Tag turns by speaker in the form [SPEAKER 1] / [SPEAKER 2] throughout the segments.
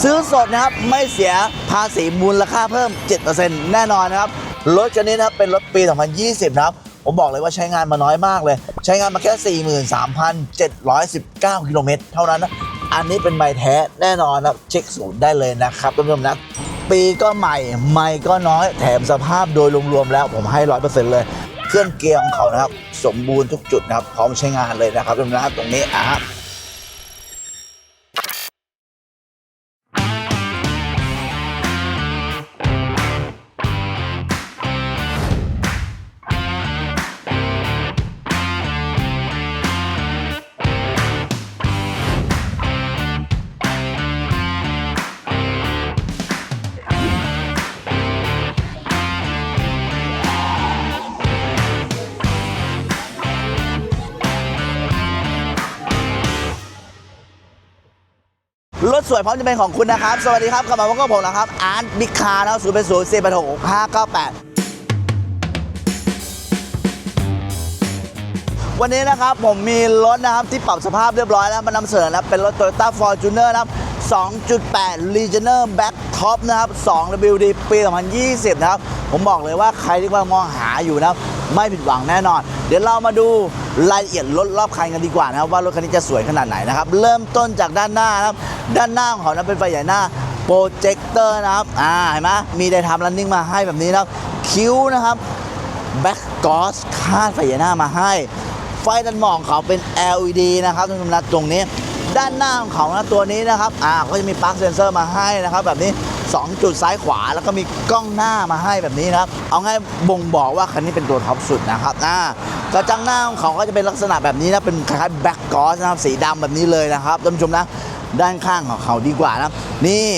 [SPEAKER 1] ซื้อสดนะครับไม่เสียภาษีมูลค่าเพิ่ม 7%แน่นอนนะครับ รถคันนี้นะครับเป็นรถปี 2020 นะครับ ผมบอกเลยว่าใช้งานมาน้อยมากเลย ใช้งานมาแค่ 43,719 กิโลเมตรเท่านั้นนะ อันนี้เป็นไม้แท้แน่นอนนะเช็คศูนย์ได้เลยนะครับท่านผู้ชมนะปีก็ใหม่ไม่ก็น้อยแถมสภาพโดยรวมๆแล้วผมให้ 100%เลยเครื่องเกียร์ของเขานะครับ สมบูรณ์ทุกจุดนะครับ พร้อมใช้งานเลยนะครับท่านผู้ชมนะตรงนี้อะ สวยพร้อมจะเป็นของคุณนะครับ สวัสดีครับกลับมาพบกับผมนะครับ อาร์ตบิ๊กคาร์นะครับศูนย์เป็นศูนย์สี่แปดหกห้าเก้าแปดวันนี้นะครับผมมีรถนะครับที่ปรับสภาพเรียบร้อยแล้วมานำเสนอนะครับเป็นรถ Toyota Fortuner นะครับ 2.8 Legionner Back Top นะครับ 2 WD ปี 2020 นะครับ ผมบอกเลยว่าใครที่กำลังมองหาอยู่นะครับ ไม่ผิดหวังแน่นอน เดี๋ยวเรามาดูรายละเอียดรถรอบคันกันดีกว่านะครับ ว่ารถคันนี้จะสวยขนาดไหนนะครับ เริ่มต้นจากด้านหน้านะครับ ด้านหน้าของเขานะเป็นไฟใหญ่หน้าโปรเจคเตอร์นะครับ อ่า เห็นไหมมีไดทำรันนิ่งมาให้แบบนี้นะครับ คิ้วนะครับแบ็กกอสคาดไฟใหน้ามาให้ ไฟดันหมองเขาเป็น LED นะครับท่านผู้ชมนะตรงนี้ ด้านหน้าของเขานะตัวนี้นะครับอ่าก็จะมีปลั๊กเซนเซอร์มาให้นะครับแบบนี้ 2 จุดซ้ายขวาแล้วก็มีกล้องหน้ามาให้แบบนี้นะครับ เอาง่ายบ่งบอกว่าคันนี้เป็นตัวท็อปสุดนะครับอ่ากระจังหน้าของเขาก็จะเป็นลักษณะแบบนี้นะเป็นคล้ายๆแบ็กกอสนะครับสีดำแบบนี้เลยนะครับท่านผู้ชมนะด้านข้างของเขาดีกว่านะนี่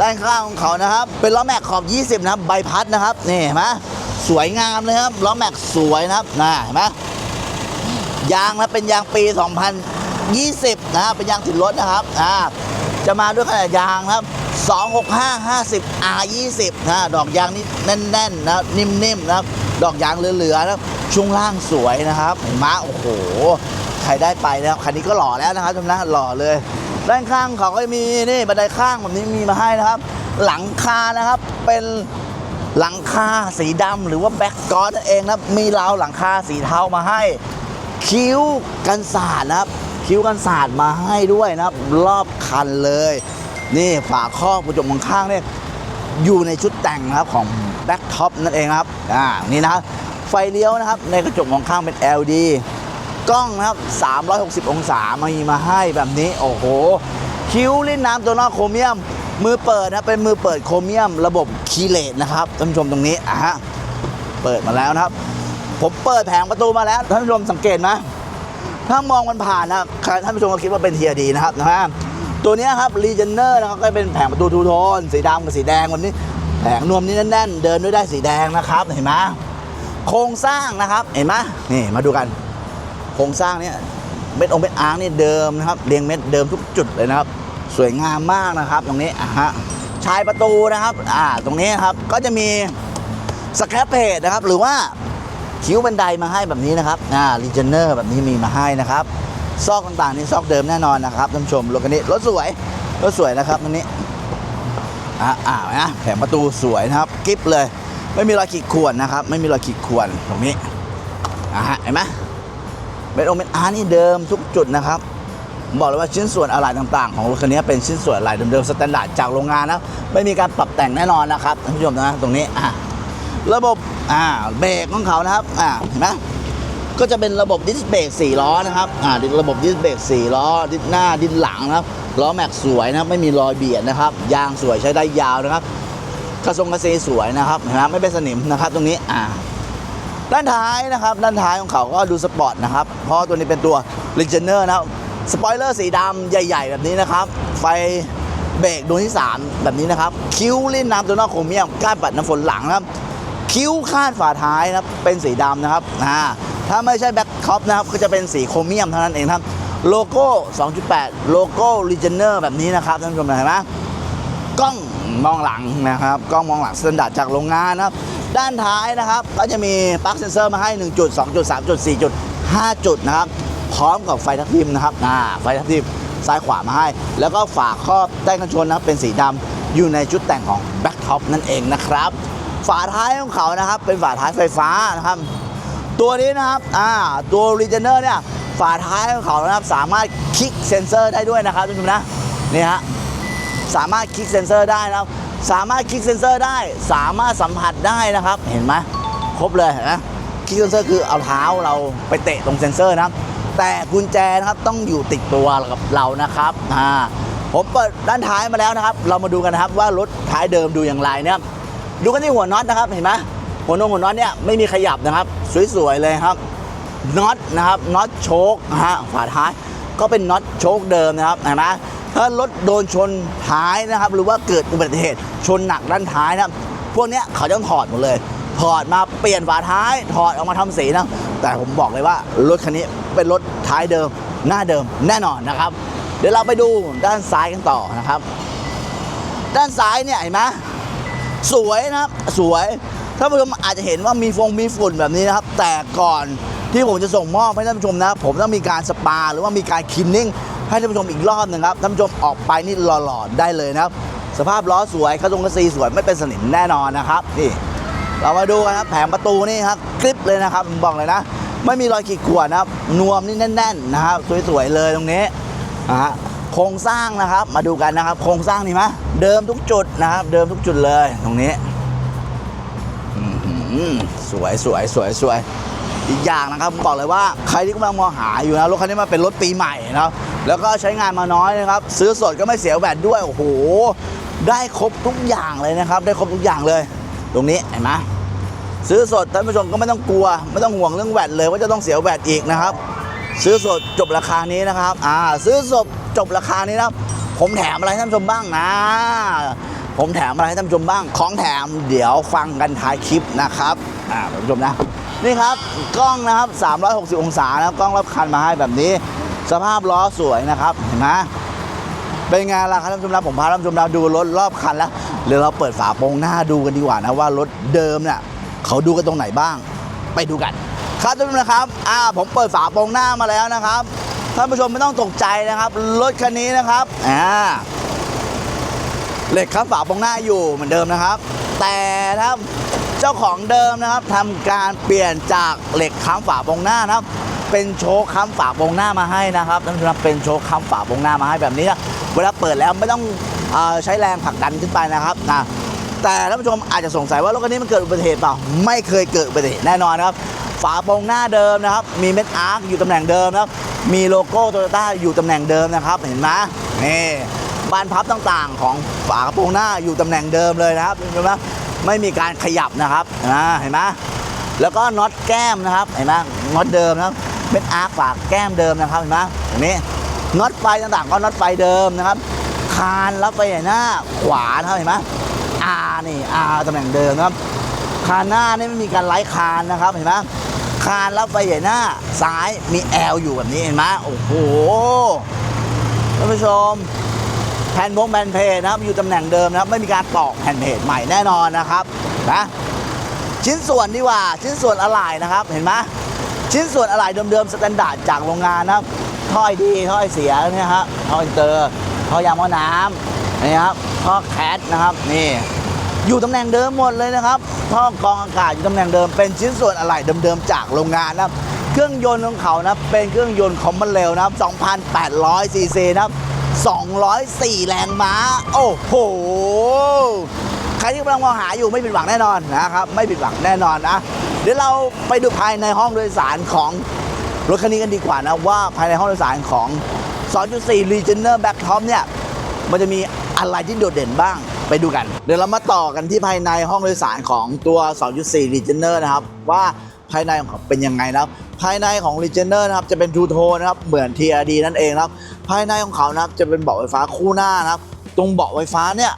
[SPEAKER 1] ด้านข้างของเขานะครับ เป็นล้อแม็กขอบ 20 นะครับใบพัดนะครับนี่เห็นไหมสวยงามเลยครับล้อแม็กสวยนะครับน่าเห็นไหมยางนะเป็นยางปี 2000 20นะครับเป็นยางติดรถนะครับอ่าจะมาด้วยขนาดยางครับ 265 50 R20 นะดอกยางนี่แน่นๆนะนิ่มๆนะครับดอกยางเหลือๆนะช่วงล่างสวยนะครับเห็นไหมโอ้โหใครได้ไปนะครับคันนี้ก็หล่อแล้วนะครับทุกท่านหล่อเลย ด้านข้างเขาก็มีนี่บันไดข้างแบบนี้มีมาให้นะครับ หลังคานะครับเป็นหลังคาสีดำหรือว่าแบ็กกอร์นั่นเองนะมีราวหลังคาสีเทามาให้ คิ้วกันสาดนะครับ คิ้วกันสาดมาให้ด้วยนะครับ รอบคันเลย นี่ฝาครอบกระจกมองข้างเนี่ยอยู่ในชุดแต่งนะครับของแบ็กท็อปนั่นเองครับอ่านี่นะครับไฟเลี้ยวนะครับในกระจกมองข้างเป็น LED กล้องนะครับ 360 องศามามีมาให้แบบนี้ โอ้โห คิ้วลิ้นน้ำตัวนอกโครเมียม มือเปิดนะเป็นมือเปิดโครเมียม ระบบคีเลตนะครับท่านผู้ชมตรงนี้อะฮะเปิดมาแล้วนะครับ ผมเปิดแผงประตูมาแล้วท่านผู้ชมสังเกตไหม ถ้ามองมันผ่านนะท่านผู้ชมก็คิดว่าเป็นเทียดีนะครับนะฮะตัวนี้ครับรีเจนเนอร์นะครับก็เป็นแผงประตูทูโทนสีดำกับสีแดงวันนี้ แผงนวมนี้แน่นๆ เดินด้วยได้สีแดงนะครับเห็นไหมโครงสร้างนะครับเห็นไหมนี่มาดูกัน โครงสร้างเนี่ยเม็ดองเม็ดอาร์นี่เดิมนะครับเรียงเม็ดเดิมทุกจุดเลยนะครับ สวยงามมากนะครับ ตรงนี้อะฮะชายประตูนะครับอ่าตรงนี้ครับก็จะมีสแครปเพจนะครับหรือว่า คิ้วบันไดมาให้แบบนี้นะครับอ่ารีเจนเนอร์แบบนี้มีมาให้นะครับ ซอกต่างๆนี่ซอกเดิมแน่นอนนะครับท่านผู้ชมรถคันนี้รถสวยรถสวยนะครับตรงนี้อ่าอ่านะแผงประตูสวยนะครับกิฟเลย ไม่มีรอยขีดข่วนนะครับ ไม่มีรอยขีดข่วนตรงนี้อ่าเห็นไหมเม็ดโอเม็ดอาร์นี่เดิมทุกจุดนะครับบอกเลยว่าชิ้นส่วนอะไหล่ต่างๆ ของรถคันนี้เป็นชิ้นส่วนอะไหล่เดิมๆสแตนดาร์ดจากโรงงานนะไม่มีการปรับแต่งแน่นอนนะครับท่านผู้ชมนะตรงนี้อะ ระบบอ่าเบรกของเขานะครับอ่าเห็นไหมก็จะเป็นระบบดิสเบรก4ล้อนะครับอ่าระบบดิสเบรก4ล้อดิสหน้าดิสหลังนะครับล้อแม็กสวยนะครับไม่มีรอยเบียดนะครับ ยางสวยใช้ได้ยาวนะครับกระทรงกระเซสวยนะครับเห็นไหมไม่เป็นสนิมนะครับ ตรงนี้อ่าด้านท้ายนะครับ ด้านท้ายของเขาก็ดูสปอร์ตนะครับ เพราะตัวนี้เป็นตัว l e g i o n e r นะครับสปอยเลอร์สีดำใหญ่ ๆ แบบนี้นะครับ ไฟเบรกดวงที่ 3 แบบนี้นะครับ คิ้วลิ้นน้ำตัวนอกโครเมียมก้านปัดน้ำฝนหลังนะครับ คิ้วคาดฝาท้ายนะครับเป็นสีดำนะครับอ่าถ้าไม่ใช่แบ็คท็อปนะครับก็จะเป็นสีโครเมียมเท่านั้นเองครับโลโก้ 2.8 โลโก้ l e g i o n e r แบบนี้นะครับท่านผู้ชมเห็นไหมกล้องมองหลังนะครับกล้องมองหลังสแตนดาร์ดจากโรงงานนะครับ ด้านท้ายนะครับ ก็จะมีปลั๊กเซนเซอร์มาให้ 1 จุด 2 จุด 3 จุด 4 จุด 5 จุดนะครับ พร้อมกับไฟทับทิมนะครับอ่าไฟทับทิมซ้ายขวามาให้ แล้วก็ฝาครอบใต้กันชนนะครับเป็นสีดำอยู่ในชุดแต่งของแบ็คท็อปนั่นเองนะครับ ฝาท้ายของเขานะครับ เป็นฝาท้ายไฟฟ้านะครับ ตัวนี้นะครับอ่าตัว r e g e n e r เนี่ยฝาท้ายของเขานะครับ สามารถคลิกเซนเซอร์ได้ด้วยนะครับทุกท่านนะนี่ฮะสามารถคลิกเซนเซอร์ได้นะครับ สามารถคลิกเซนเซอร์ได้ สามารถสัมผัสได้นะครับ เห็นไหมครบเลยนไหมคลิกเซนเซอร์คือเอาเท้าเราไปเตะตรงเซนเซอร์นะครับ แต่กุญแจนะครับต้องอยู่ติดตัวกับเรานะครับอ่าผมเปิดด้านท้ายมาแล้วนะครับ เรามาดูกันนะครับว่ารถท้ายเดิมดูอย่างไรเนี่ย ดูกันที่หัวน็อตนะครับ เห็นไหมหัวนงหัวน็อตเนี่ยไม่มีขยับนะครับ สวยๆเลยครับน็อตนะครับน็อตโชคฮะฝาท้ายก็เป็นน็อตโชคเดิมนะครับเห็นไหมถ้ารถโดนชนท้ายนะครับ หรือว่าเกิดอุบัติเหตุชนหนักด้านท้ายนะครับ พวกเนี้ยเขาต้องถอดหมดเลย ถอดมาเปลี่ยนฝาท้าย ถอดออกมาทำสีนะแต่ผมบอกเลยว่ารถคันนี้เป็นรถท้ายเดิม หน้าเดิมแน่นอนนะครับ เดี๋ยวเราไปดูด้านซ้ายกันต่อนะครับ ด้านซ้ายเนี่ยเห็นไหม สวยนะครับสวยท่านผู้ชมอาจจะเห็นว่ามีฟงมีฝุ่นแบบนี้นะครับ แต่ก่อนที่ผมจะส่งมอบให้ท่านผู้ชมนะผมต้องมีการสปาหรือว่ามีการคลีนนิ่งให้ท่านผู้ชมอีกรอบหนึ่งครับท่านผู้ชมออกไปนี่หล่อๆได้เลยนะครับ สภาพล้อสวยกระจงกระซีสวยไม่เป็นสนิมแน่นอนนะครับนี่เรามาดูกันนะแผงประตูนี่ครับกริปเลยนะครับผมบอกเลยนะ ไม่มีรอยขีดข่วนนะครับนวมนี่แน่น ๆ นะครับ สวยๆเลยตรงนี้นะฮะ โครงสร้างนะครับ มาดูกันนะครับ โครงสร้างนี่ไหมเดิมทุกจุดนะครับ เดิมทุกจุดเลยตรงนี้สวยสวยสวยสวยอีกอย่างนะครับผมบอกเลยว่าใครที่กำลังมองหาอยู่นะรถคันนี้มาเป็นรถปีใหม่นะแล้วก็ใช้งานมาน้อยนะครับ ซื้อสดก็ไม่เสียแบตด้วยโอ้โหได้ครบทุกอย่างเลยนะครับ ได้ครบทุกอย่างเลย ตรงนี้เห็นไหมซื้อสดท่านผู้ชมก็ไม่ต้องกลัว ไม่ต้องห่วงเรื่องแบตเลยว่าจะต้องเสียแบตอีกนะครับ ซื้อสดจบราคานี้นะครับ อ่า ซื้อสด จบราคานี้นะผมแถมอะไรให้ท่านผู้ชมบ้างนะ ผมแถมอะไรให้ท่านผู้ชมบ้าง ของแถมเดี๋ยวฟังกันท้ายคลิปนะครับอ่าท่านผู้ชมนะ นี่ครับกล้องนะครับ 360 องศานะครับกล้องรอบคันมาให้แบบนี้ สภาพล้อสวยนะครับเห็นไหมเป็นไงล่ะครับท่านผู้ชมนะผมพาท่านผู้ชมนะดูรถรอบคันแล้วเดี๋ยวเราเปิดฝาโปรงหน้าดูกันดีกว่านะว่ารถเดิมเนี่ยเขาดูกันตรงไหนบ้าง ไปดูกัน ครับท่านผู้ชมนะครับอ่าผมเปิดฝาโปรงหน้ามาแล้วนะครับ ท่านผู้ชมไม่ต้องตกใจนะครับ รถคันนี้นะครับอ่าเหล็กครับฝาโปรงหน้าอยู่เหมือนเดิมนะครับ แต่นะครับเจ้าของเดิมนะครับทำการเปลี่ยนจากเหล็กค้ำฝาโปรงหน้านะครับ เป็นโชคค้ำฝาโปรงหน้ามาให้นะครับท่านผู้ชมครับเป็นโชคค้ำฝาโปรงหน้ามาให้แบบนี้นะเวลาเปิดแล้วไม่ต้องอใช้แรงผลักดันขึ้นไปนะครับนะแต่ท่านผู้ชมอาจจะสงสัยว่ารถคันนี้มันเกิดอุบัติเหตุเปล่าไม่เคยเกิดอุบัติเหตุแน่นอนนะครับ ฝาโปรงหน้าเดิมนะครับ มีเม็ดอาร์คอยู่ตำแหน่งเดิมนะครับ มีโลโก้โตโยต้าอยู่ตำแหน่งเดิมนะครับเห็นไหมนี่บานพับต่างๆ ของฝากระโปรงหน้าอยู่ตำแหน่งเดิมเลยนะครับเห็นไหมไม่มีการขยับนะครับนะเห็นไหมแล้วก็น็อตแก้มนะครับเห็นไหมน็อตเดิมนะครับเม็ดอาร์คฝากแก้มเดิมนะครับเห็นไหมตรงนี้น็อตไฟต่างๆ ก็น็อตไฟเดิมนะครับ คานรับไฟหน้าขวานะครับเห็นไหมอานี่อาตำแหน่งเดิมนะครับคานหน้านี่ไม่มีการไล่คานนะครับเห็นไหมานรับไฟใหญ่หน้า ซ้ายมีแอลอยู่แบบนี้เห็นไหมโอ้โหท่านผู้ชมแผ่นวงแผ่นเพจนะครับอยู่ตำแหน่งเดิมนะครับไม่มีการตอกแผ่นเพจใหม่แน่นอนนะครับนะชิ้นส่วนดีกว่าชิ้นส่วนอะไหล่นะครับเห็นไหมชิ้นส่วนอะไหล่เดิมๆสแตนดาร์ดจากโรงงานนะครับถ้อยดีถ้อยเสียเนี่ยฮะท่ออินเตอร์ท่อยางม้อน้ำนี่ครับท่อแคทนะครับนี่ อยู่ตำแหน่งเดิมหมดเลยนะครับท่อกรองอากาศอยู่ตำแหน่งเดิมเป็นชิ้นส่วนอะไหล่เดิมๆจากโรงงานนะครับ เครื่องยนต์ของเขานะเป็นเครื่องยนต์คอมมอนเร็วนะครับ2,800ซีซีนะครับ204 แรงม้า โอ้โห ใครที่กำลังมองหาอยู่ไม่ผิดหวังแน่นอนนะครับ ไม่ผิดหวังแน่นอนนะ เดี๋ยวเราไปดูภายในห้องโดยสารของรถคันนี้กันดีกว่านะ ว่าภายในห้องโดยสารของ 2.4 Legionner Back Top เนี่ย มันจะมีอะไรที่โดดเด่นบ้าง ไปดูกัน เดี๋ยวเรามาต่อกันที่ภายในห้องโดยสารของตัว 2.4 Legionner นะครับ ว่าภายในของเขาเป็นยังไงนะครับ ภายในของ Legionner นะครับจะเป็นทูโทนนะครับ เหมือน TRD นั่นเองนะครับ ภายในของเขานะครับจะเป็นเบาะไฟฟ้าคู่หน้านะครับ ตรงเบาะไฟฟ้าเนี่ย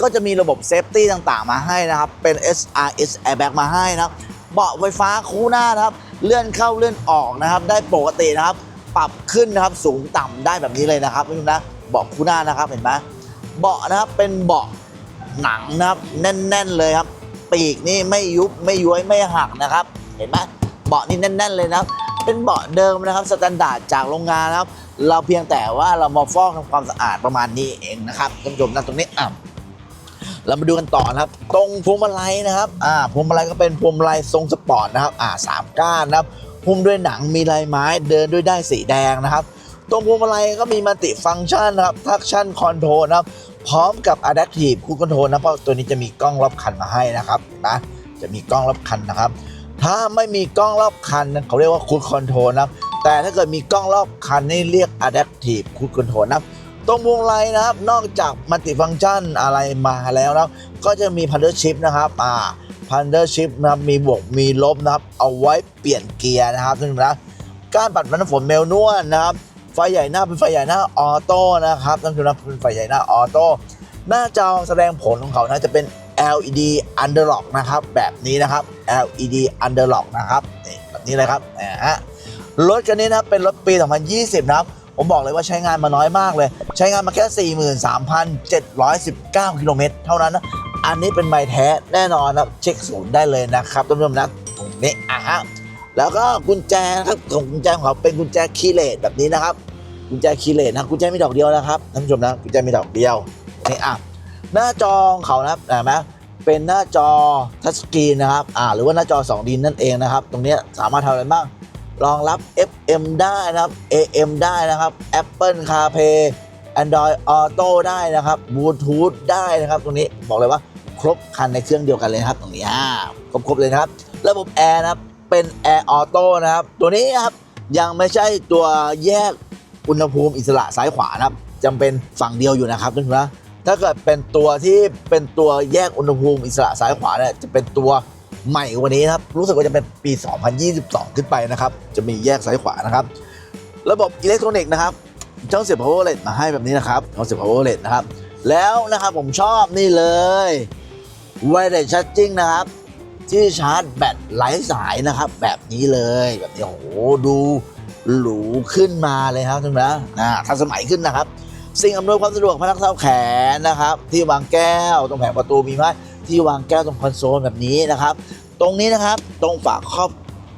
[SPEAKER 1] ก็จะมีระบบเซฟตี้ต่างๆ มาให้นะครับ เป็น SRS airbag มาให้นะครับ เบาะไฟฟ้าคู่หน้านะครับ เลื่อนเข้าเลื่อนออกนะครับ ได้ปกตินะครับ ปรับขึ้นนะครับ สูงต่ำได้แบบนี้เลยนะครับนี่นะ เบาะคู่หน้านะครับ เห็นไหมเบาะนะครับ เป็นเบาะ หนังนะครับแน่น ๆ เลยครับ ปีกนี่ไม่ยุบไม่ย้วยไม่หักนะครับ เห็นไหมเบาะนี่แน่น ๆ เลยนะครับ เป็นเบาะเดิมนะครับสแตนดาร์ดจากโรงงานนะครับ เราเพียงแต่ว่าเรามาฟอกทำความสะอาดประมาณนี้เองนะครับท่านผู้ชมนะตรงนี้อะเรามาดูกันต่อนะครับ ตรงพวงมาลัยนะครับอ่าพวงมาลัยก็เป็นพวงมาลัยทรงสปอร์ตนะครับอ่าสามก้านนะครับหุ้มด้วยหนังมีลายไม้เดินด้วยได้สีแดงนะครับ ตรงพวงมาลัยก็มีมัลติฟังก์ชันนะครับทักชั่นคอนโทรลนะครับ พร้อมกับ Adaptive Cruise Control นะเพราะตัวนี้จะมีกล้องรอบคันมาให้นะครับนะจะมีกล้องรอบคันนะครับ ถ้าไม่มีกล้องรอบคันนะเขาเรียกว่า Cruise Control นะแต่ถ้าเกิดมีกล้องรอบคันนี่เรียก Adaptive Cruise Control นะตรงวงมาลัยนะครับ นอกจากมัลติฟังก์ชันอะไรมาแล้วนะก็จะมี Paddle Shift นะครับอ่า Paddle Shift นะครับมีบวกมีลบนะครับ เอาไว้เปลี่ยนเกียร์นะครับท่านผู้ชมนะการปัดน้ำฝนเมลนวลนะครับ ไฟใหญ่หน้าเป็นไฟใหญ่หน้าออโต้นะครับท่านผู้ชมนะเป็นไฟใหญ่หน้าออโต้หน้าจอแสดงผลของเขานะจะเป็น LED Underlock นะครับ แบบนี้นะครับ LED Underlock นะครับนี่แบบนี้เลยครับนะฮะรถคันนี้นะเป็นรถปี 2020 นะครับ ผมบอกเลยว่าใช้งานมาน้อยมากเลย ใช้งานมาแค่ 43,719 กิโลเมตรเท่านั้นนะ อันนี้เป็นไม้แท้แน่นอนนะเช็คศูนย์ได้เลยนะครับท่านผู้ชมนะตรงนี้อะฮะ แล้วก็กุญแจนะครับของกุญแจของเขาเป็นกุญแจคีย์เลสแบบนี้นะครับ กุญแจคีย์เลสนะกุญแจมีดอกเดียวนะครับท่านผู้ชมนะกุญแจมีดอกเดียวนี่อะหน้าจอของเขานะครับเห็นไหมเป็นหน้าจอทัชสกรีนนะครับอ่าหรือว่าหน้าจอ 2D นั่นเองนะครับ ตรงนี้สามารถทำอะไรบ้างรองรับ FM ได้นะครับ AM ได้นะครับ Apple CarPlay Android Auto ได้นะครับ Bluetooth ได้นะครับ ตรงนี้บอกเลยว่าครบคันในเครื่องเดียวกันเลยครับ ตรงนี้อ่าครบเลยนะครับ ระบบแอร์นะครับ เป็นแอร์ออโต้นะครับ ตัวนี้ครับยังไม่ใช่ตัวแยกอุณหภูมิอิสระซ้ายขวานะครับจำเป็นฝั่งเดียวอยู่นะครับทุกนนะถ้าเกิดเป็นตัวที่เป็นตัวแยกอุณหภูมิอิสระซ้ายขวาเนี่ยจะเป็นตัวใหม่กว่านี้นะครับ รู้สึกว่าจะเป็นปี 2022 ขึ้นไปนะครับ จะมีแยกซ้ายขวานะครับ ระบบอิเล็กทรอนิกส์นะครับช่องเสียบ power LED มาให้แบบนี้นะครับช่องเสียบ power LED นะครับ แล้วนะครับผมชอบนี่เลย wireless charging นะครับ ที่ชาร์จแบตไร้สายนะครับ แบบนี้เลยแบบนี้โอ้โหดูหรูขึ้นมาเลยครับท่านผู้ชมนะนะทันสมัยขึ้นนะครับ สิ่งอำนวยความสะดวกพนักเท้าแขนนะครับ ที่วางแก้วตรงแผงประตูมีไหมที่วางแก้วตรงคอนโซลแบบนี้นะครับ ตรงนี้นะครับตรงฝาครอบ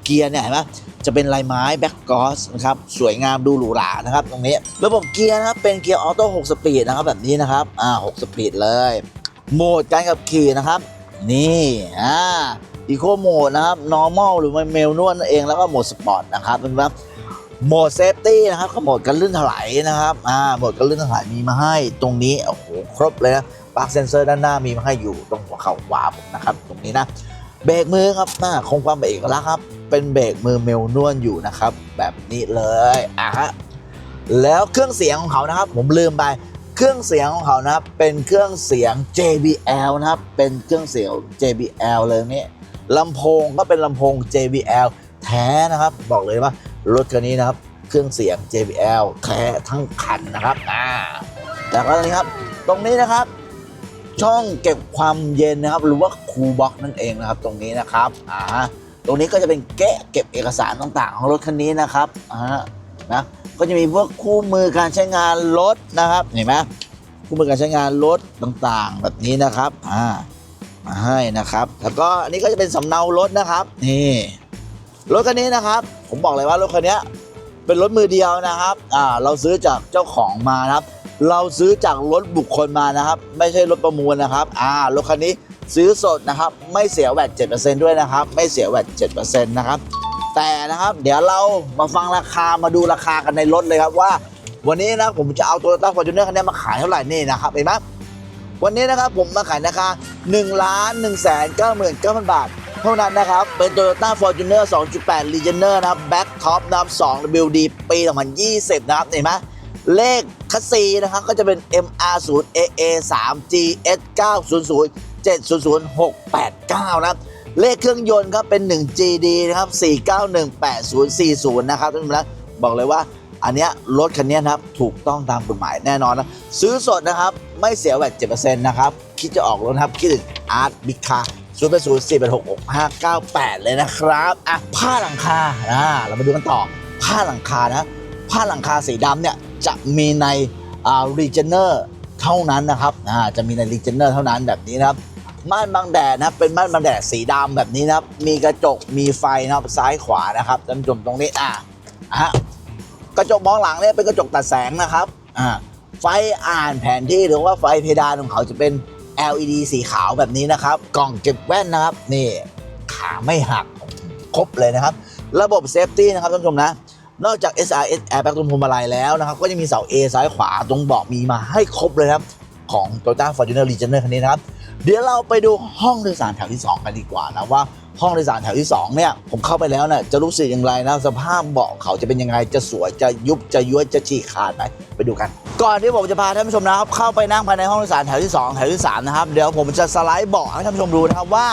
[SPEAKER 1] เกียร์เนี่ยเห็นไหมจะเป็นลายไม้แบ็กกอสนะครับสวยงามดูหรูหรานะครับ ตรงนี้ระบบเกียร์นะครับเป็นเกียร์ออโต้6สปีดนะครับแบบนี้นะครับอ่า6สปีดเลย โหมดการขับขี่นะครับ นี่อ่าอีโคโหมดนะครับ normal หรือว่เมลนวลนั่นเองแล้วก็โหมดสปอร์ตนะครับเป็นแบบโหมดเซฟตี้นะครับก็โหมดกันลื่นถลายนะครับอ่าโหมดกันลื่นถลายมีมาให้ตรงนี้โอ้โหครบเลยนะปลั๊กเซนเซอร์ด้านหน้ามีมาให้อยู่ตรงหัวเข่าขวาผมนะครับ ตรงนี้นะเบรกมือครับน่าคงความเป็นเอกลักษณ์ครับ เป็นเบรกมือเมลนวลอยู่นะครับ แบบนี้เลยอะฮะแล้วเครื่องเสียงของเขานะครับ ผมลืมไป เครื่องเสียงของเขานะครับเป็นเครื่องเสียง JBL นะครับเป็นเครื่องเสียง JBL เลยนี่ลำโพงก็เป็นลำโพง JBL แท้นะครับ บอกเลยว่ารถคันนี้นะครับ เครื่องเสียง JBL แท้ทั้งคันนะครับอ่าแล้วก็ตรงนี้ครับตรงนี้นะครับ ช่องเก็บความเย็นนะครับ หรือว่าคูลบ็อกนั่นเองนะครับ ตรงนี้นะครับอ่าตรงนี้ก็จะเป็นแกะเก็บเอกสารต่างๆ ของรถคันนี้นะครับอ่า นะ ก็จะมีพวกคู่มือการใช้งานรถนะครับ เห็นไหมคู่มือการใช้งานรถต่างๆ แบบนี้นะครับอ่ามาให้นะครับ แล้วก็อันนี้ก็จะเป็นสำเนารถนะครับ นี่รถคันนี้นะครับ ผมบอกเลยว่ารถคันนี้เป็นรถมือเดียวนะครับอ่าเราซื้อจากเจ้าของมานะครับ เราซื้อจากรถบุคคลมานะครับ ไม่ใช่รถประมูลนะครับอ่ารถคันนี้ซื้อสดนะครับ ไม่เสียแวด7%ด้วยนะครับ ไม่เสียแวด7%นะครับ แต่นะครับ เดี๋ยวเรามาฟังราคามาดูราคากันในรถเลยครับว่า วันนี้นะผมจะเอาโตโยต้าฟอร์จูเนอร์คันนี้มาขายเท่าไหร่นี่นะครับเห็นไหมวันนี้นะครับผมมาขายราคา1ล้าน1แสน9 9 0 0 0 บาท เท่านั้นนะครับ เป็น Toyota Fortuner 2.8 Legionner นะครับ Back Top นะครับ 2 WD ปี 2020 นะครับ เห็นไหมเลขคัสซีนะครับ ก็จะเป็น MR0 AA 3 GS 900 700 689นะครับ เลขเครื่องยนต์ครับเป็น 1 GD นะครับ4918040 นะครับท่านผู้ชมนะบอกเลยว่าอันเนี้ยรถคันนี้นะครับถูกต้องตามกฎหมายแน่นอนนะซื้อสดนะครับไม่เสียแวด7%นนะครับคิดจะออกรถนครับคิดถึงอาร์ตบิ๊กคาศูนย์แปดศูนย์สี่แปดหกหกห้าเก้าแปดเลยนะครับอะผ้าหลังคาอ่าเรามาดูกันต่อ ผ้าหลังคานะผ้าหลังคาสีดำเนี่ยจะมีในอ่า Regener เท่านั้นนะครับอ่าจะมีใน Regener เท่านั้นแบบนี้นะครับ ม่านบังแดดนะครับเป็นม่านบังแดดสีดำแบบนี้นะครับ มีกระจกมีไฟนะครับซ้ายขวานะครับท่านผู้ชมตรงนี้อะอะกระจกมองหลังเนี่ยเป็นกระจกตัดแสงนะครับอ่าไฟอ่านแผนที่หรือว่าไฟเพดานของเขาจะเป็น LED สีขาวแบบนี้นะครับ กล่องเก็บแว่นนะครับนี่ขาไม่หักครบเลยนะครับ ระบบเซฟตี้นะครับท่านผู้ชมนะนอกจาก SRS Airbag ตรงพวงมาลัยแล้วนะครับ ก็จะมีเสา A ซ้ายขวาตรงเบาะมีมาให้ครบเลยครับ ของ Toyota Fortuner Legender คันนี้นะครับ เดี๋ยวเราไปดูห้องโดยสารแถวที่ 2 กันดีกว่านะว่าห้องโดยสารแถวที่2เนี่ยผมเข้าไปแล้วเนี่ยจะรู้สึกอย่างไรนะสภาพเบาะเขาจะเป็นยังไงจะสวยจะยุบจะย้วยจะฉีกขาดไหมไปดูกัน ก่อนที่ผมจะพาท่านผู้ชมนะครับเข้าไปนั่งภายในห้องโดยสารแถวที่ 2 แถวที่3นะครับเดี๋ยวผมจะสไลด์เบาะให้ท่านผู้ชมดูนะครับว่า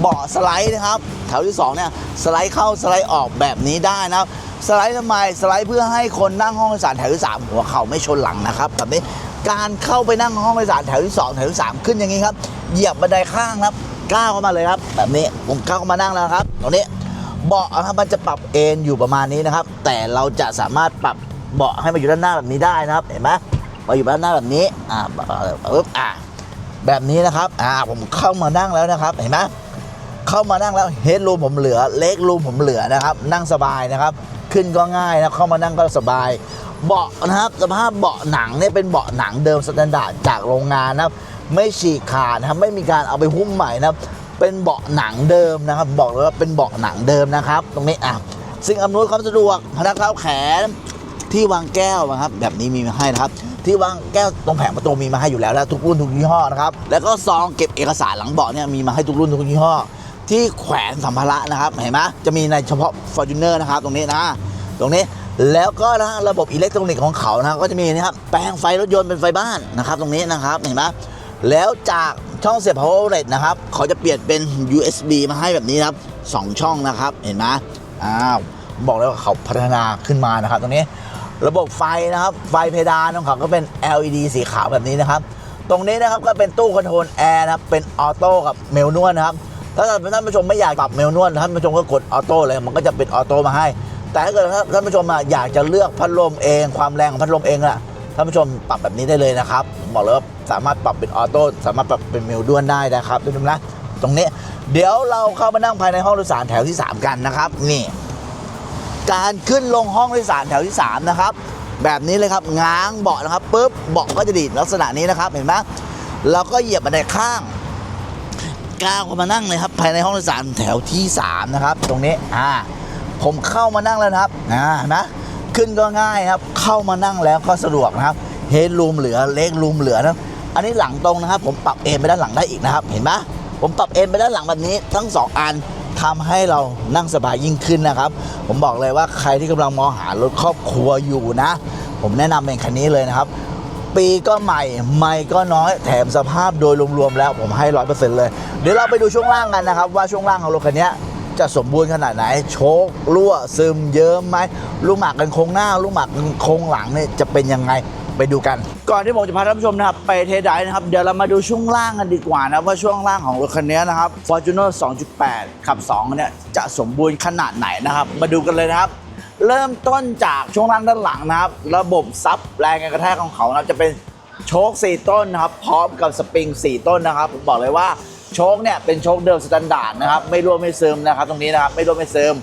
[SPEAKER 1] เบาะสไลด์นะครับแถวที่2เนี่ยสไลด์เข้าสไลด์ออกแบบนี้ได้นะครับสไลด์ทำไมสไลด์เพื่อให้คนนั่งห้องโดยสารแถวที่สามหัวเข่าไม่ชนหลังนะครับแบบนี้ การเข้าไปนั่งห้องโดยสารแถวที่สองแถวที่สามขึ้นอย่างนี้ครับ เหยียบบันไดข้างครับก้าวเข้ามาเลยครับ แบบนี้ผมก้าวเข้ามานั่งแล้วครับตรงนี้เบาะนะครับมันจะปรับเอนอยู่ประมาณนี้นะครับ แต่เราจะสามารถปรับเบาะให้มาอยู่ด้านหน้าแบบนี้ได้นะครับ เห็นไหมมาอยู่ด้านหน้าแบบนี้อ่าปึ๊บอ่าแบบนี้นะครับอ่าผมเข้ามานั่งแล้วนะครับ เห็นไหมเข้ามานั่งแล้วเฮดรูมผมเหลือ เล็กรูมผมเหลือนะครับ นั่งสบายนะครับ ขึ้นก็ง่ายนะเข้ามานั่งก็สบาย เบาะนะครับสภาพเบาะหนังเนี่ยเป็นเบาะหนังเดิมสแตนดาร์ดจากโรงงานนะครับไม่ฉีกขาดนะครับไม่มีการเอาไปหุ้มใหม่นะครับเป็นเบาะหนังเดิมนะครับ บอกเลยว่าเป็นเบาะหนังเดิมนะครับ ตรงนี้อะซึ่งอำนวยความสะดวกพนักเท้าแขนที่วางแก้วนะครับแบบนี้มีมาให้นะครับ ที่วางแก้วตรงแผงประตูมีมาให้อยู่แล้วนะทุกรุ่นทุกยี่ห้อนะครับแล้วก็ซองเก็บเอกสารหลังเบาะเนี่ยมีมาให้ทุกรุ่นทุกยี่ห้อ ที่แขวนสัมภาระนะครับเห็นไหมจะมีในเฉพาะ Fortuner นะครับตรงนี้นะ ตรงนี้ แล้วก็นะระบบอิเล็กทรอนิกส์ของเขานะก็จะมีนะครับแปลงไฟรถยนต์เป็นไฟบ้านนะครับ ตรงนี้นะครับเห็นไหมแล้วจากช่องเสียบ power outlet นะครับเขาจะเปลี่ยนเป็น USB มาให้แบบนี้นะครับสองช่องนะครับเห็นไหมอ้าวบอกแล้วว่าเขาพัฒนาขึ้นมานะครับ ตรงนี้ระบบไฟนะครับ ไฟเพดานของเขาก็เป็น LED สีขาวแบบนี้นะครับ ตรงนี้นะครับก็เป็นตู้คอนโทรลแอร์นะครับเป็นออโต้กับเมลนวลนะครับถ้าท่านผู้ชมไม่อยากปรับเมลนวลท่านผู้ชมก็กดออโต้เลยมันก็จะเป็นออโต้มาให้ แต่ถ้าเกิดท่านผู้ชมอะอยากจะเลือกพัดลมเองความแรงของพัดลมเองล่ะท่านผู้ชมปรับแบบนี้ได้เลยนะครับผมบอกเลยว่าสามารถปรับเป็นออโต้สามารถปรับเป็นเมลด้วนได้นะครับท่านผู้ชมนะตรงนี้เดี๋ยวเราเข้ามานั่งภายในห้องโดยสารแถวที่ 3 กันนะครับ นี่ การขึ้นลงห้องโดยสารแถวที่ 3 นะครับ แบบนี้เลยครับง้างเบาะนะครับปุ๊บเบาะก็จะดีดลักษณะนี้นะครับ เห็นไหมแล้วก็เหยียบบันไดข้างก้าวเข้ามานั่งเลยครับ ภายในห้องโดยสารแถวที่ 3 นะครับ ตรงนี้อ่า ผมเข้ามานั่งแล้วนะครับนไหมขึ้นก็ง่ายครับ เข้ามานั่งแล้วก็สะดวกนะครับเฮดรูมเหลือเลกรูมเหลือนะอันนี้หลังตรงนะครับ ผมปรับเอนไปด้านหลังได้อีกนะครับ เห็นไหมผมปรับเอนไปด้านหลังแบบนี้ ทั้งสองอันทำให้เรานั่งสบายยิ่งขึ้นนะครับ ผมบอกเลยว่าใครที่กำลังมองหารถครอบครัวอยู่นะ ผมแนะนำเป็นคันนี้เลยนะครับ ปีก็ใหม่ไม่ก็น้อยแถมสภาพโดยรวมๆแล้วผมให้ร้อยเปอร์เซ็นต์เลย เดี๋ยวเราไปดูช่วงล่างกันนะครับ ว่าช่วงล่างของรถคันนี้ จะสมบูรณ์ขนาดไหน โชครั่วซึมเยิ้มไหมลูกหมากกันโค้งหน้า ลูกหมากกันโค้งหลังเนี่ยจะเป็นยังไงไปดูกัน ก่อนที่ผมจะพาท่านผู้ชมนะครับไปเทไดนะครับ เดี๋ยวเรามาดูช่วงล่างกันดีกว่านะว่าช่วงล่างของรถคันนี้นะครับ Fortuner 2.8 ขับ2เนี่ยจะสมบูรณ์ขนาดไหนนะครับ มาดูกันเลยนะครับเริ่มต้นจากช่วงล่างด้านหลังนะครับ ระบบซับแรงการกระแทกของเขานะครับจะเป็นโชค4ต้นนะครับ พร้อมกับสปริง4 ต้นนะครับ ผมบอกเลยว่า โชคเนี่ยเป็นโชคเดิมสแตนดาร์ดนะครับไม่รั่วไม่ซึมนะครับตรงนี้นะครับไม่รั่วไม่ซึม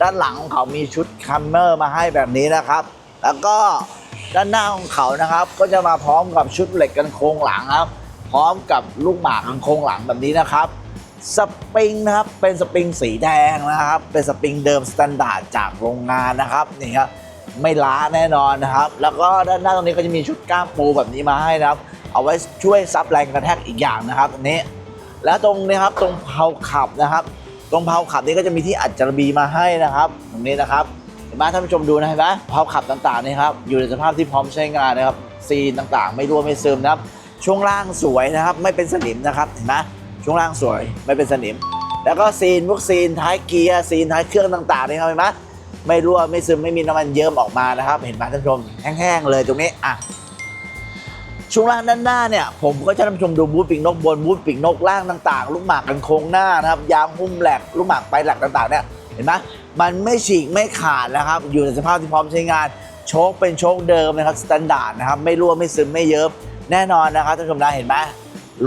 [SPEAKER 1] ด้านหลังของเขามีชุดคัมเมอร์มาให้แบบนี้นะครับ แล้วก็ด้านหน้าของเขานะครับ ก็จะมาพร้อมกับชุดเหล็กกันโครงหลังครับ พร้อมกับลูกหมากกันโครงหลังแบบนี้นะครับสปริงนะครับเป็นสปริงสีแดงนะครับ เป็นสปริงเดิมสแตนดาร์ดจากโรงงานนะครับนี่ครับไม่ล้าแน่นอนนะครับ แล้วก็ด้านหน้าตรงนี้ก็จะมีชุดก้ามปูแบบนี้มาให้นะครับ เอาไว้ช่วยซับแรงกระแทกอีกอย่างนะครับตรงนี้ แล้วตรงนี้ครับตรงเพาขับนะครับ ตรงเพาขับนี้ก็จะมีที่อัดจารบีมาให้นะครับตรงนี้นะครับเห็นไหมท่านผู้ชมดูนะเห็นไหมเพาขับต่างๆนี่ครับอยู่ในสภาพที่พร้อมใช้งานนะครับซีนต่างๆ ไม่รั่วไม่ซึมนะครับ ช่วงล่างสวยนะครับ ไม่เป็นสนิมนะครับเห็นไหมช่วงล่างสวยไม่เป็นสนิม แล้วก็ซีนพวกซีนท้ายเกียร์ซีนท้ายเครื่องต่างๆนี่ครับเห็นไหมไม่รั่วไม่ซึมไม่มีน้ำมันเยิ้มออกมานะครับ เห็นไหมท่านผู้ชมแห้งๆเลยตรงนี้อะ ช่วงล่างด้านหน้าเนี่ยผมก็จะนผู้ชมดูบูธปีกนกบนบูธปีกนกล่างต่างๆ ลูกหมากกันโค้งหน้านะครับยางหุ้มแหลกลูกหมากไปแหลกต่างๆเนี่ยเห็นไหมมันไม่ฉีกไม่ขาดนะครับ อยู่ในสภาพที่พร้อมใช้งาน โชคเป็นโชคเดิมนะครับสแตนดาร์ดนะครับไม่รั่วไม่ซึมไม่เยิ้มแน่นอนนะครับท่านผู้ชมนะเห็นไหม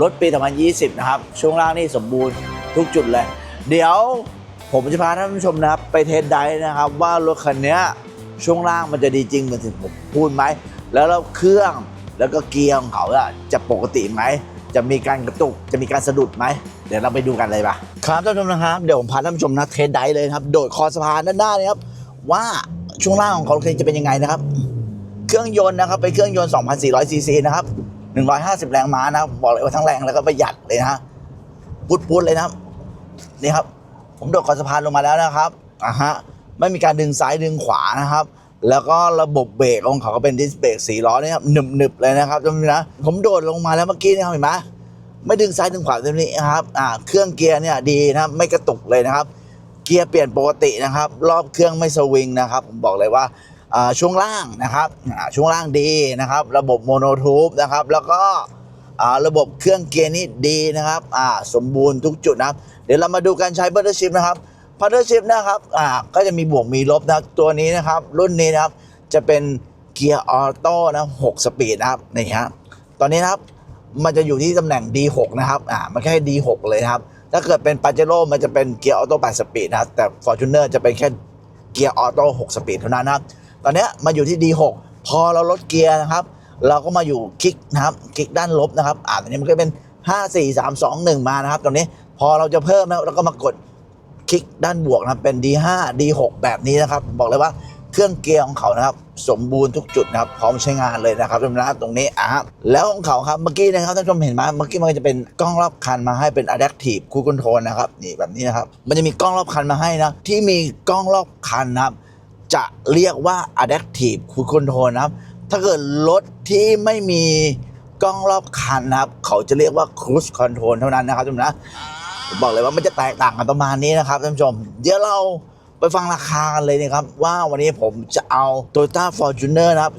[SPEAKER 1] รถปี 2020 นะครับ ช่วงล่างนี่สมบูรณ์ทุกจุดเลย เดี๋ยวผมจะพาท่านผู้ชมนะครับ ไปเทสไดนะครับ ว่ารถคันนี้ช่วงล่างมันจะดีจริงเหมือนที่ผมพูดไหม แล้วเราเครื่อง แล้วก็เกียร์ของเขาอะจะปกติไหม จะมีการกระตุก จะมีการสะดุดไหม เดี๋ยวเราไปดูกันเลยปะครับท่านผู้ชมนะครับ เดี๋ยวผมพาท่านผู้ชมนะเทสไดเลยครับ โดดคอสะพานด้านหน้าเนี่ยครับ ว่าช่วงล่างของเขาจะเป็นยังไงนะครับ เครื่องยนต์นะครับ เป็นเครื่องยนต์ 2,400ซีซีนะครับ 150 แรงม้านะบอกเลยว่าทั้งแรงแล้วก็ประหยัดเลยนะฮะพุดๆเลยนะครับ นี่ครับ ผมโดดคอสะพานลงมาแล้วนะครับอะฮะ ไม่มีการดึงซ้ายดึงขวานะครับ แล้วก็ระบบเบรกของเขาก็เป็นดิสเบรกสีล้อเนี่ครับหนึบหนึบๆเลยนะครับท่านผู้ชมนะผมโดดลงมาแล้วเมื่อกี้นะครับเห็นไหมไม่ดึงซ้ายดึงขวาตรงนี้นะครับอ่าเครื่องเกียร์เนี่ยดีนะครับไม่กระตุกเลยนะครับ เกียร์เปลี่ยนปกตินะครับ รอบเครื่องไม่สวิงนะครับผมบอกเลยว่าอ่าช่วงล่างนะครับอ่าช่วงล่างดีนะครับ ระบบโมโนทูบนะครับ แล้วก็อ่าระบบเครื่องเกียร์นี่ดีนะครับอ่าสมบูรณ์ทุกจุดนะครับ เดี๋ยวเรามาดูการใช้บัตเตอร์ชิพนะครับ บัตเตอร์ชิพนะครับอ่าก็จะมีบวกมีลบนะตัวนี้นะครับ รุ่นนี้นะครับจะเป็นเกียร์ออโต้นะ6สปีดนะครับนี่ฮะตอนนี้นะครับมันจะอยู่ที่ตำแหน่ง D6 นะครับอ่ามันแค่ D6 เลยนะครับ ถ้าเกิดเป็นปาเจโร่มันจะเป็นเกียร์ออโต้8สปีดนะครับแต่ Fortuner จะเป็นแค่เกียร์ออโต้6สปีดเท่านั้นนะครับ ตอนนี้มาอยู่ที่ D6 พอเราลดเกียร์นะครับ เราก็มาอยู่คลิกนะครับคลิกด้านลบนะครับอ่าตอนนี้มันก็เป็น 5 4 3 2 1 มานะครับตรงนี้พอเราจะเพิ่มนะเราก็มากด คลิกด้านบวกนะเป็น D5 D6 แบบนี้นะครับบอกเลยว่าเครื่องเกียร์ของเขานะครับสมบูรณ์ทุกจุดนะครับพร้อมใช้งานเลยนะครับท่านผู้ชมนะตรงนี้อะครับแล้วของเขาครับเมื่อกี้นะครับท่านผู้ชมเห็นไหมเมื่อกี้มันจะเป็นกล้องรอบคันมาให้เป็น adaptive cruise control นะครับนี่แบบนี้นะครับมันจะมีกล้องรอบคันมาให้นะที่มีกล้องรอบคันนะครับจะเรียกว่า adaptive cruise control นะครับถ้าเกิดรถที่ไม่มีกล้องรอบคันนะครับ เขาจะเรียกว่า cruise control เท่านั้นนะครับท่านนะ ผมบอกเลยว่ามันจะแตกต่างกันประมาณนี้นะครับท่านผู้ชม เดี๋ยวเราไปฟังราคากันเลยนะครับ ว่าวันนี้ผมจะเอา Toyota Fortuner นะครับ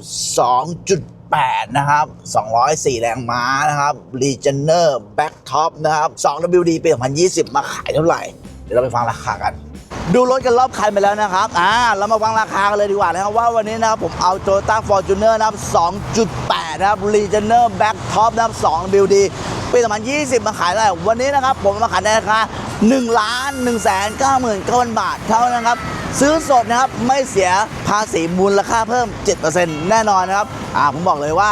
[SPEAKER 1] 2.8 นะครับ 204 แรงม้านะครับ Legionner Back Top นะครับ 2WD ปี 2020 มาขายเท่าไหร่ เดี๋ยวเราไปฟังราคากัน ดูรถกันรอบคันไปแล้วนะครับ อ่า เรามาฟังราคากันเลยดีกว่านะครับว่าวันนี้นะครับผมเอา Toyota Fortuner นะครับ 2.8 นะครับ Legionner Back Top นะครับ2 BD ปี 2020 มาขายได้ วันนี้นะครับผมมาขายในราคา1ล้าน1แสน9หมื่น9บาทเท่านั้นครับ ซื้อสดนะครับไม่เสียภาษีมูลค่าเพิ่ม 7%แน่นอนนะครับ อ่า ผมบอกเลยว่า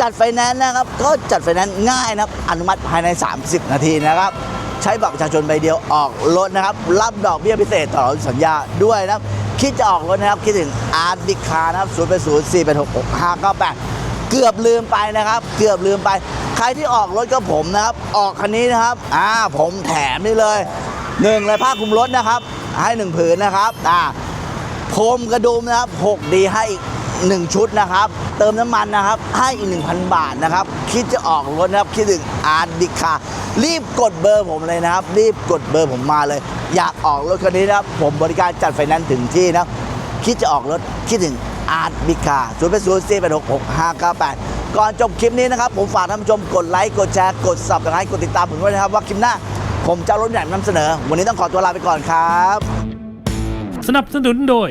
[SPEAKER 1] จัดไฟแนนซ์นะครับ ก็จัดไฟแนนซ์ง่ายนะครับ อนุมัติภายใน 30 นาทีนะครับ ใช้บัตรประชาชนใบเดียวออกรถนะครับ รับดอกเบี้ยพิเศษต่อสัญญาด้วยนะครับ คิดจะออกรถนะครับ คิดถึงอาร์ตบิคานะครับ0 8 0 4 8 6 6 5 9 8เกือบลืมไปนะครับ เกือบลืมไป ใครที่ออกรถก็ผมนะครับ ออกคันนี้นะครับ อ่า ผมแถมนี่เลยหนึ่งเลยผ้าคลุมรถนะครับ ให้หนึ่งผืนนะครับ อ่าโคมกระดุมนะครับ 6D ให้อีก 1 ชุดนะครับ เติมน้ำมันนะครับ ให้อีก 1,000 บาทนะครับ คิดจะออกรถนะครับ คิดถึงอาร์ตดิคารีบกดเบอร์ผมเลยนะครับ รีบกดเบอร์ผมมาเลย อยากออกรถคันนี้นะครับ ผมบริการจัดไฟแนนซ์ถึงที่นะคิดจะออกรถคิดถึงอาร์ตบิคาศูนย์แปดศูนย์สี่แปดหกหกห้าเก้าแปดก่อนจบคลิปนี้นะครับ ผมฝากท่านผู้ชมกดไลค์ กดแชร์ กดสับสไครต์กดติดตามผมด้วยนะครับ ว่าคลิปหน้า ผมจะรถใหญ่นำเสนอ วันนี้ต้องขอตัวลาไปก่อนครับ
[SPEAKER 2] สนับสนุนโดย